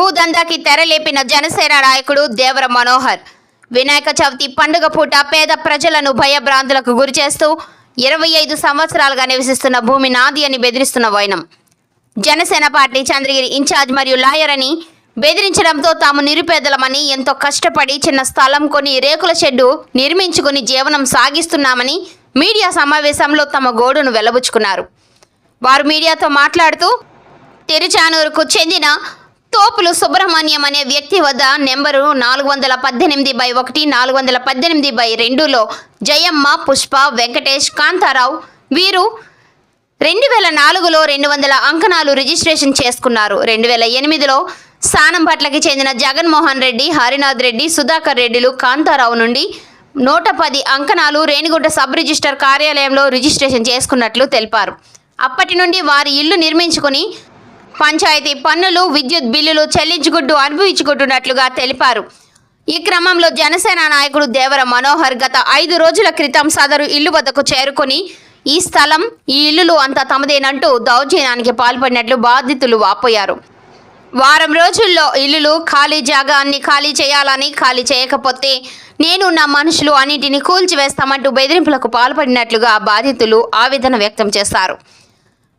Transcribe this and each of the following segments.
భూదందాకి తెరలేపిన జనసేన నాయకుడు దేవర మనోహర్. వినాయక చవితి పండుగ పూట పేద ప్రజలను భయభ్రాంతులకు గురిచేస్తూ ఇరవై ఐదు సంవత్సరాలుగా నివసిస్తున్న భూమి నాది అని బెదిరిస్తున్న వైనం. జనసేన పార్టీ చంద్రగిరి ఇన్ఛార్జ్ మరియు లాయర్ అని బెదిరించడంతో తాము నిరుపేదలమని ఎంతో కష్టపడి చిన్న స్థలం కొని రేకుల షెడ్డు నిర్మించుకుని జీవనం సాగిస్తున్నామని మీడియా సమావేశంలో తమ గోడును వెలబుచ్చుకున్నారు. వారు మీడియాతో మాట్లాడుతూ తిరుచానూరుకు చెందిన తోపులు సుబ్రహ్మణ్యం అనే వ్యక్తి వద్ద నెంబరు నాలుగు వందల పద్దెనిమిది బై ఒకటి నాలుగు వందల పద్దెనిమిది బై రెండులో జయమ్మ పుష్ప వెంకటేష్ కాంతారావు వీరు రెండు వేల నాలుగులో రెండు వందల అంకణాలు రిజిస్ట్రేషన్ చేసుకున్నారు. రెండు వేల ఎనిమిదిలో సానంపట్లకి చెందిన జగన్మోహన్ రెడ్డి హరినాథ్ రెడ్డి సుధాకర్ రెడ్డిలు కాంతారావు నుండి నూట పది అంకణాలు రేణిగుంట సబ్ రిజిస్టర్ కార్యాలయంలో రిజిస్ట్రేషన్ చేసుకున్నట్లు తెలిపారు. అప్పటి నుండి వారి ఇల్లు నిర్మించుకుని పంచాయతీ పన్నులు విద్యుత్ బిల్లులు చెల్లించుకుంటూ అనుభవించుకుంటున్నట్లుగా తెలిపారు. ఈ క్రమంలో జనసేన నాయకుడు దేవర మనోహర్ గత ఐదు రోజుల క్రితం సదరు ఇల్లు వద్దకు చేరుకుని ఈ స్థలం ఈ ఇల్లులు అంతా తమదేనంటూ దౌర్జన్యానికి పాల్పడినట్లు బాధితులు వాపోయారు. వారం రోజుల్లో ఇల్లులు ఖాళీ జాగాన్ని ఖాళీ చేయాలని ఖాళీ చేయకపోతే నేను నా మనుషులు అన్నింటిని కూల్చివేస్తామంటూ బెదిరింపులకు పాల్పడినట్లుగా బాధితులు ఆవేదన వ్యక్తం చేశారు.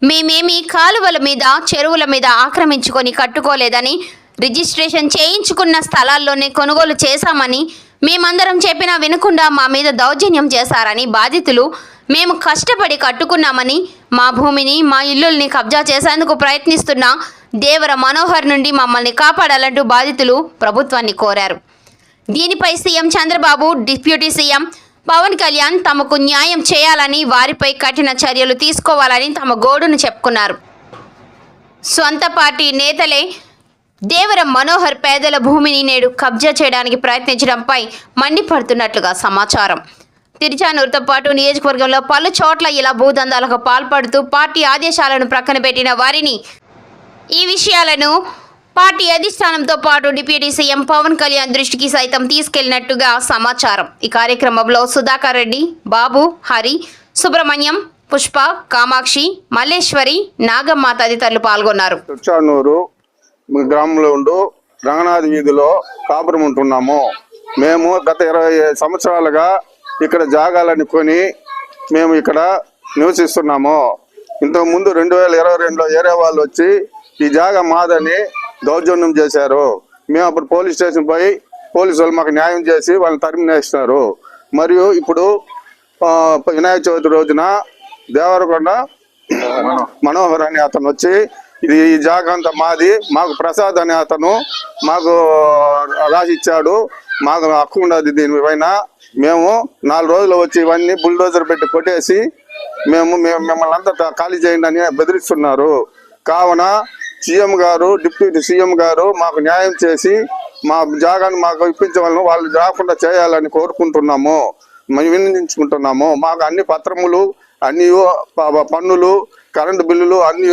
మేమేమి కాలువల మీద చెరువుల మీద ఆక్రమించుకొని కట్టుకోలేదని రిజిస్ట్రేషన్ చేయించుకున్న స్థలాల్లోనే కొనుగోలు చేశామని మేమందరం చెప్పినా వినకుండా మా మీద దౌర్జన్యం చేశారని బాధితులు మేము కష్టపడి కట్టుకున్నామని మా భూమిని మా ఇల్లుల్ని కబ్జా చేసేందుకు ప్రయత్నిస్తున్న దేవర మనోహర్ నుండి మమ్మల్ని కాపాడాలంటూ బాధితులు ప్రభుత్వాన్ని కోరారు. దీనిపై CM Chandrababu deputy CM Pawan Kalyan తమకు న్యాయం చేయాలని వారిపై కఠిన చర్యలు తీసుకోవాలని తమ గోడును చెప్పుకున్నారు. సొంత పార్టీ నేతలే దేవర మనోహర్ పేదల భూమిని నేడు కబ్జా చేయడానికి ప్రయత్నించడంపై మండిపడుతున్నట్లుగా సమాచారం. తిరుచానూరుతో పాటు నియోజకవర్గంలో పలు చోట్ల ఇలా భూదందాలకు పాల్పడుతూ పార్టీ ఆదేశాలను ప్రక్కన పెట్టిన వారిని ఈ విషయాలను పార్టీ అధిష్టానంతో పాటు డిప్యూటీ సీఎం పవన్ కళ్యాణ్ దృష్టికి సైతం తీసుకెళ్ళినట్టుగా సమాచారం. ఈ కార్యక్రమంలో సుధాకర్ రెడ్డి బాబు హరి సుబ్రహ్మణ్యం పుష్ప కామాక్షి మల్లేశ్వరి నాగమ్మ తదితరులు పాల్గొన్నారు. తుర్చానూరు గ్రామంలో ఉండు రంగనాథ్ వీధిలో కాపురం ఉంటున్నాము. మేము గత ఇరవై సంవత్సరాలుగా ఇక్కడ జాగాలని కొని మేము ఇక్కడ నివసిస్తున్నాము. ఇంతకు ముందు రెండు వేల ఇరవై రెండులో వేరే వాళ్ళు వచ్చి ఈ జాగా మాదని దౌర్జన్యం చేశారు. మేము అప్పుడు పోలీస్ స్టేషన్ పోయి పోలీసు వాళ్ళు మాకు న్యాయం చేసి వాళ్ళని తరిమినేస్తున్నారు మరియు ఇప్పుడు వినాయక చవితి రోజున దేవరకొండ మనోహర్ అని అతను వచ్చి ఇది ఈ జాగా అంతా మాది మాకు ప్రసాద్ అనే అతను మాకు రాసి ఇచ్చాడు మాకు హక్కు ఉండదు దీనిపైన మేము నాలుగు రోజులు వచ్చి ఇవన్నీ బుల్డోజర్ పెట్టి కొట్టేసి మేము మేము మిమ్మల్ని అంతా ఖాళీ చేయండి అని బెదిరిస్తున్నారు. కావున సీఎం గారు డిప్యూటీ సీఎం గారు మాకు న్యాయం చేసి మా జాగాను మాకు ఇప్పించవాలను వాళ్ళు రాకుండా చేయాలని కోరుకుంటున్నాము. మేము వినియోగించుకుంటున్నాము. మాకు అన్ని పత్రములు అన్ని పన్నులు కరెంటు బిల్లులు అన్నీ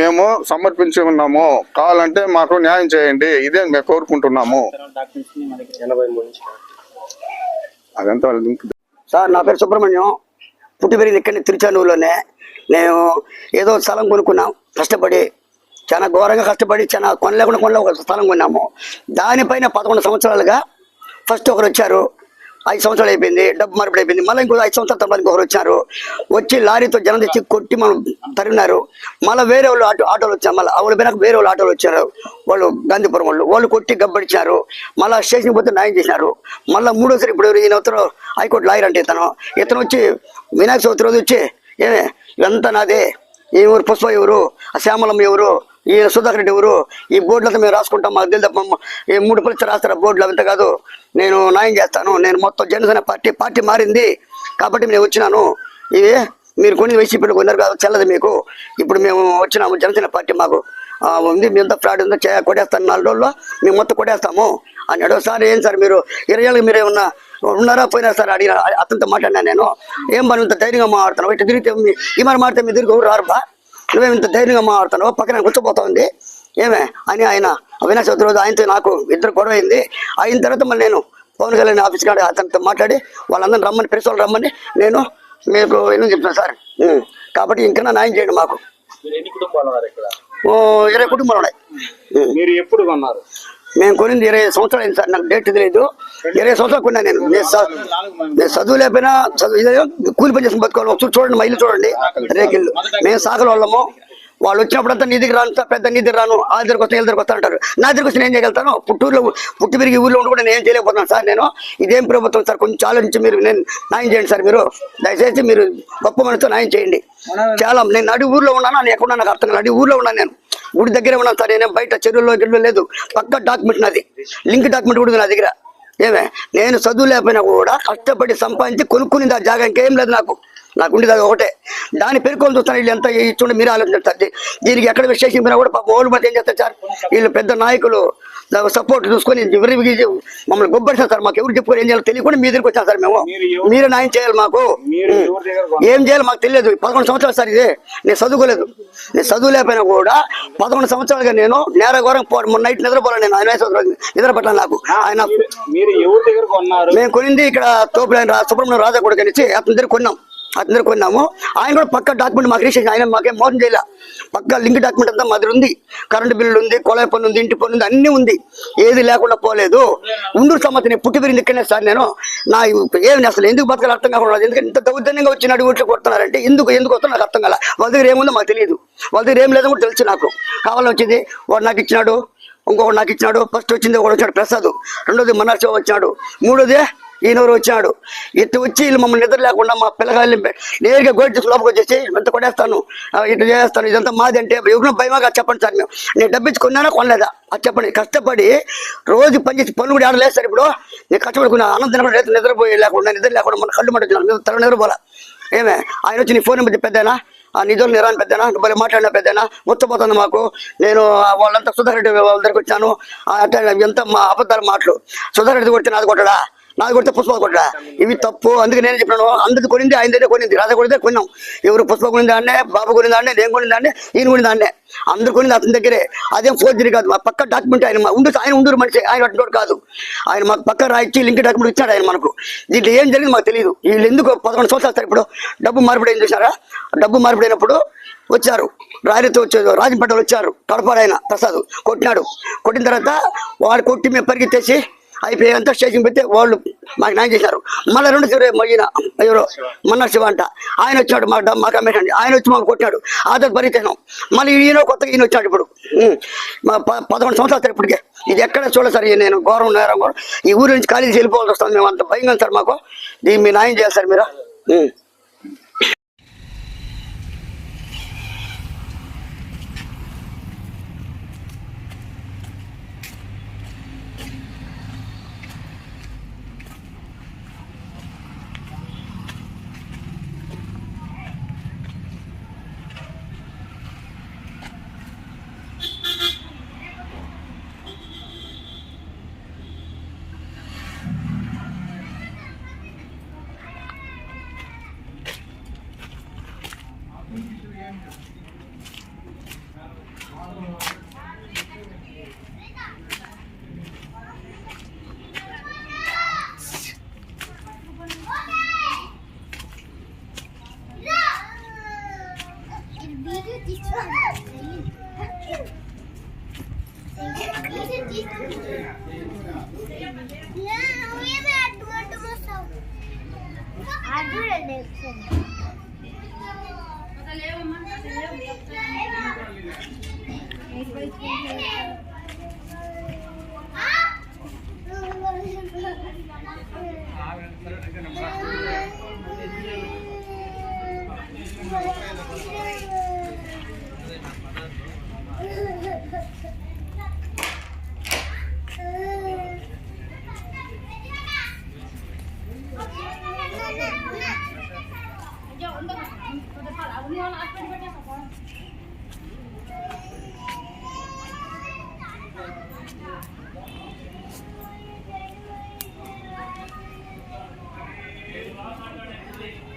మేము సమర్పించి ఉన్నాము. కావాలంటే మాకు న్యాయం చేయండి. ఇదే మేము కోరుకుంటున్నాము. అదంతా లింక్. సార్ నా పేరు సుబ్రహ్మణ్యం. పుట్టి పెరిగింది ఇక్కడ తిరుచానూరులోనే. నేను ఏదో స్థలం కొనుక్కున్నాం. కష్టపడి చాలా ఘోరంగా కష్టపడి చాలా కొనలేకుండా కొనలే ఒక స్థలం కొన్నాము. దానిపైన పదకొండు సంవత్సరాలుగా ఫస్ట్ ఒకరు వచ్చారు. ఐదు సంవత్సరాలు అయిపోయింది డబ్బు మార్పిడి అయిపోయింది. మళ్ళీ ఇంకో ఐదు సంవత్సరాల తర్వాత ఇంకొకరు వచ్చారు. వచ్చి లారీతో జనం తెచ్చి కొట్టి మనం తరిగినారు మళ్ళీ వేరే వాళ్ళు ఆటో ఆటోలు వచ్చారు. మళ్ళీ వాళ్ళ పోయినాక వేరే వాళ్ళు ఆటోలు వచ్చారు. వాళ్ళు గాంధీపురం వాళ్ళు. వాళ్ళు కొట్టి గబ్బడిచ్చారు. మళ్ళీ స్టేషన్ పోతే న్యాయం చేసినారు. మళ్ళీ మూడోసారి ఇప్పుడు ఈయన ఉత్తరం హైకోర్టు లాయర్ అంటే ఇతను. ఇతను వచ్చి వినాయక చవితి రోజు వచ్చి ఏమే ఇదంతా నాదే. ఈ ఊరు పుష్ప ఎవరు? శ్యామలం ఎవరు? ఈ సుధాకర్ రెడ్డి ఎవరు? ఈ బోర్డులతో మేము రాసుకుంటాం మాకు తెలియదు. ఈ మూడు police రాస్తారు బోర్డులు? అంత కాదు. నేను న్యాయం చేస్తాను. నేను మొత్తం జనసేన పార్టీ పార్టీ మారింది. కాబట్టి నేను వచ్చినాను. ఇవి మీరు కొన్ని వైసీపీలో కొన్నారు కాదు చెల్లదు మీకు. ఇప్పుడు మేము వచ్చినాము జనసేన పార్టీ మాకు ఉంది. మీ ఫ్రాడ్ ఉందో చే- కొట్టేస్తాను. నాలుగు రోజుల్లో మేము మొత్తం కొట్టేస్తాము. అన్నాడు సార్ ఏం సార్ మీరు? ఇరవై ఏళ్ళకి మీరు ఏమన్నా ఉన్నారా? పోయినా సార్? అడిగిన అతనితో మాట్లాడినా నేను. ఏం పని? ఇంత ధైర్యంగా మాట్లాడుతున్నావు? ఇటు తిరిగితే మీ- ఈ మరి మాట్లాడితే మీ తిరిగి రారు బా? నువ్వేం ఇంత ధైర్యంగా మాట్లాడుతున్నావు పక్కన కూర్చోపోతా ఉంది ఏమే? అని ఆయన అవినాష్ చవితి రోజు ఆయనతో నాకు ఇద్దరు గొడవ అయింది అయిన తర్వాత మళ్ళీ నేను పవన్ కళ్యాణ్ ఆఫీస్ కాడ అతనితో మాట్లాడి వాళ్ళందరిని రమ్మని వాళ్ళు రమ్మని నేను మీకు ఎందుకు చెప్తాను సార్. కాబట్టి ఇంకా న్యాయం చేయండి మాకు. ఎన్ని ఇరవై కుటుంబాలు ఉన్నాయి. మీరు ఎప్పుడు కొన్నారు? మేము కొనింది ఇరవై సంవత్సరాలు అయింది సార్. నాకు డేట్ తెలియదు ఇరవై సంవత్సరాలు కొన్నాను నేను. నేను చదువు లేకపోయినా చదువు ఇదే కూలి పని చేసుకుని బతుకోవాలి. ఒకసారి చూడండి మా ఇల్లు చూడండి. రేకిల్లు మేము సాగల వాళ్ళము. వాళ్ళు వచ్చినప్పుడంతా నీ దగ్గర రాను పెద్ద నీ దగ్గర రాను. ఆ దగ్గరకు వస్తాను దగ్గరకు వస్తా అంటారు. నా దగ్గరకు వచ్చి నేను చేయగలుగుతాను? పుట్టూరులో పుట్టి పెరిగి ఊళ్ళో ఉండి కూడా నేను ఏం చేయలేకపోతున్నాను సార్ నేను. ఇదేం ప్రభుత్వం సార్? కొంచెం ఆలోచించి మీరు నేను న్యాయం చేయండి సార్ మీరు. దయచేసి మీరు గొప్ప మనతో న్యాయం చేయండి. చాలా నేను నడి ఊర్లో ఉన్నాను? నేను ఎక్కడ నాకు అర్థం కాదు నడి ఊర్లో ఉన్నాను నేను. గుడి దగ్గరే ఉన్నాను సార్. నేనేం బయట చెరువుల్లో గిల్లు లేదు. పక్క డాక్యుమెంట్ నాది. లింక్ డాక్యుమెంట్ కూడా నా దగ్గర. ఏమే? నేను చదువు లేకపోయినా కూడా కష్టపడి సంపాదించి కొనుక్కుని ఆ జాగా ఇంకేం లేదు నాకు. నాకు ఉండేది అది ఒకటే. దాని పేరుకొని చూస్తాను వీళ్ళు ఎంత ఇచ్చుండే మీరు ఆలోచించారు దీనికి ఎక్కడ విశేషం కూడా ఓళ్ళు మధ్య ఏం చేస్తారు సార్? వీళ్ళు పెద్ద నాయకులు సపోర్ట్ చూసుకొని మమ్మల్ని గొప్పడిస్తారు సార్. మాకు ఎవరు చెప్పుకొని ఏం చేయాలో తెలియకుండా మీ దగ్గరికి వచ్చాను సార్ మేము. మీరు న్యాయం చేయాలి మాకు? ఏం చేయాలో మాకు తెలియదు. పదకొండు సంవత్సరాలు సార్ ఇది. నేను చదువుకోలేదు. నేను చదువు లేకపోయినా కూడా పదకొండు సంవత్సరాలుగా నేను నేర ఘోరం పో- మొన్న నైట్ నిద్రపోలే నేను. ఆయన నిద్ర పట్టాను నాకు. ఆయన మేము కొనింది ఇక్కడ తోపులైన సుబ్రహ్మణ్యం రాజా కూడా కనిచ్చి అతని దగ్గర కొన్నాం. అందరూ కొన్నాము. ఆయన కూడా పక్క డాక్యుమెంట్ మాకు రిజిస్ట్రేషన్ ఆయన మాకేం మోసం చేయలే. పక్క లింక్ డాక్యుమెంట్ అంతా మాది ఉంది. కరెంటు బిల్లు ఉంది కొలాయి పన్ను ఉంది ఇంటి పన్ను ఉంది అన్నీ ఉంది. ఏది లేకుండా పోలేదు. ఉండూరు సమ్మతి నేను పుట్టి పెరిగింది ఇక్కడనే సార్ నేను. నా ఏమి అసలు ఎందుకు బతకాలి అర్థం కాకుండా ఎందుకంటే ఇంత దౌర్జన్యంగా వచ్చిన అడుగుట్లు కొడుతున్నారంటే ఎందుకు ఎందుకు వస్తున్నా నాకు అర్థం కాల. వాళ్ళ దగ్గర ఏముందో మాకు తెలియదు. వాళ్ళ దగ్గర ఏం లేదో కూడా తెలుసు నాకు. కావాలని వచ్చింది వాడు నాకు ఇచ్చినాడు ఇంకొకటి నాకు ఇచ్చినాడు ఫస్ట్ వచ్చింది ఒకటి వచ్చాడు ప్రసాద్. రెండోది మనర్శివ వచ్చినాడు. మూడోది ఈయనూరు వచ్చాడు? ఇటు వచ్చి వీళ్ళు మమ్మల్ని నిద్ర లేకుండా మా పిల్లగాళ్ళని నేరుగా గోడి తీసి లోపలికి వచ్చేసి ఇంత కొడేస్తాను ఇటు చేస్తాను. ఇదంతా మాది అంటే ఎవరినో భయమాగా చెప్పండి సార్ మేము. నేను డబ్బిచ్చి కొనలేదా? అది చెప్పండి. కష్టపడి రోజు పనిచేసి పనులు కూడా ఆడలేదు సార్ ఇప్పుడు. నేను కష్టపడుకున్నా. ఆనందం అన్నం తినకుండా రైతు లేకుండా నిద్ర లేకుండా మన కళ్ళు మంట తల నిద్రపోలా ఏమే? ఆయన వచ్చి నీ ఫోన్ నెంబర్ పెద్దనా ఆ నిధులు నిరాని పెద్దనా? బలి మాట్లాడిన పెద్దనా? ముచ్చపోతుంది మాకు. నేను వాళ్ళంతా సుధారెడ్డి వాళ్ళ దగ్గరికి వచ్చాను. అంటే ఎంత మా అబద్ధాలు మాటలు. సుధారెడ్డి కొడితే నాది కొట్టడా? నాది కొడితే పుష్ప కొట్టడా ఇవి తప్పు. అందుకే నేను చెప్పాను అందరిది కొనింది ఆయన దగ్గర కొనింది. రాధ కొడితే కొన్నాం. ఎవరు పుష్ప కొనింది దాన్నే బాబు కొనింది దాన్నే నేను కొనింది దాన్నే ఈయన కొనింది దాన్నే అందరు కొనింది అతని దగ్గరే. అదేం ఫోర్జరీ కాదు. మా పక్క డాక్యుమెంట్ ఆయన మా- ఉండు ఆయన ఉండరు మనిషి. ఆయన అటువంటి కాదు. ఆయన మాకు పక్క రాయించి లింక్ డాక్యుమెంట్ ఇచ్చాడు ఆయన మనకు. దీంట్లో ఏం జరిగింది మాకు తెలియదు వీళ్ళు ఎందుకు పదకొండు సంవత్సరాలు సార్ ఇప్పుడు డబ్బు మార్పిడి ఏం చేశారా డబ్బు మార్పిడి అయినప్పుడు వచ్చారు. రాయలతో వచ్చారు. రాజంపేటలో వచ్చారు. కడపాడు ఆయన ప్రసాద్ కొట్టినాడు. కొట్టిన తర్వాత వాడు కొట్టి మేము పరిగెత్తేసి అయిపోయి అంతా స్టేషన్ పెట్టి వాళ్ళు మాకు న్యాయం చేశారు. మళ్ళీ రెండు చివరి మయ్యిన ఎవరో మన్నా శివ అంట. ఆయన వచ్చినాడు మా మా కమిషన్ ఆయన వచ్చి మాకు కొట్టాడు ఆత భరితనం మళ్ళీ ఈయన కొత్తగా ఈయన వచ్చాడు ఇప్పుడు. మా ప- పదకొండు సంవత్సరాలు ఇప్పటికే. ఇది ఎక్కడ చూడలేదు సార్ నేను ఘోరం నేరం ఈ ఊరి నుంచి ఖాళీ చేసి వెళ్ళిపోవాల్సి వస్తుంది. మేము అంత భయంగా ఉంది సార్ మాకు. దీన్ని మీరు న్యాయం చేయాలి సార్ మీరు? 快点走，妈妈，快点走，快点走。啊！啊！啊！啊！Thank you.